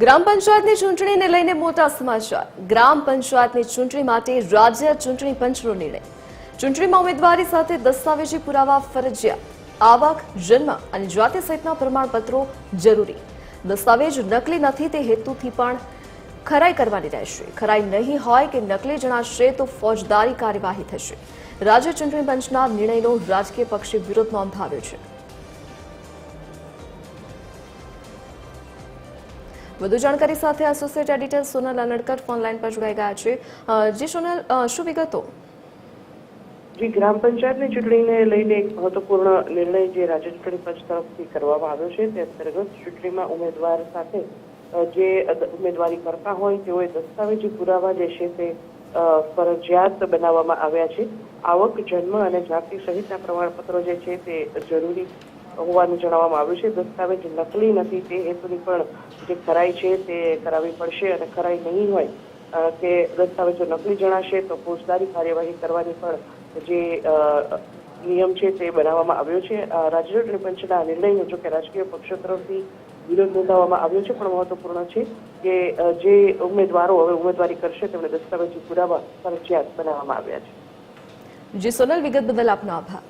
ગ્રામ પંચાયતની ચૂંટણીને લઈને મોટા સમાચાર. ગ્રામ પંચાયતની ચૂંટણી માટે રાજ્ય ચૂંટણી પંચનો નિર્ણય. ચૂંટણીમાં ઉમેદવારી સાથે દસ્તાવેજી પુરાવા, ફરજિયાત, આવક, જન્મ અને જાતિ સહિતના પ્રમાણપત્રો જરૂરી. દસ્તાવેજ નકલી નથી તે હેતુથી પણ ખરાઈ કરવાની રહેશે. ખરાઈ નહીં હોય કે નકલી જણાશે તો ફોજદારી કાર્યવાહી થશે. રાજ્ય ચૂંટણી પંચના નિર્ણયનો રાજકીય પક્ષે વિરોધ નોંધાવ્યો છે. વધુ જાણકારી સાથે associate editor Sonal Anadkat phone line પર જોડાઈ ગયા છે. જે સોનલ શું વિગતો? જે, ગ્રામ પંચાયતની ચૂંટણીને લઈને એક મહત્વપૂર્ણ નિર્ણય જે રાજ્ય ચૂંટણી પંચ તરફથી કરવામાં આવ્યો છે, તે અંતર્ગત ચૂંટણીમાં ઉમેદવાર સાથે જે ઉમેદવારી કરતા હોય, તેઓએ દસ્તાવેજી પુરાવા જે છે તે ફરજિયાત બનાવવામાં આવ્યા છે. આવક, જન્મ અને જાતિ સહિતના પ્રમાણપત્રો જે છે તે જરૂરી હોવાનું જણાવવામાં આવ્યું છે. દસ્તાવેજ નકલી નથી, તે હેતુની પણ જે ખરાઈ છે તે કરાવવી પડશે અને ખરાઈ નહીં હોય કે દસ્તાવેજો નકલી જણાશે તો ફોજદારી કાર્યવાહી કરવાની પણ જે નિયમ છે તે બનાવવામાં આવ્યો છે. રાજ્ય ચૂંટણી પંચના આ નિર્ણયનો જો કે રાજકીય પક્ષો તરફથી વિરોધ નોંધાવવામાં આવ્યો છે, પણ મહત્વપૂર્ણ છે કે જે ઉમેદવારો હવે ઉમેદવારી કરશે તેમને દસ્તાવેજી પુરાવા ફરજિયાત બનાવવામાં આવ્યા છે. જી, સોનલ વિગત બદલ આપનો આભાર.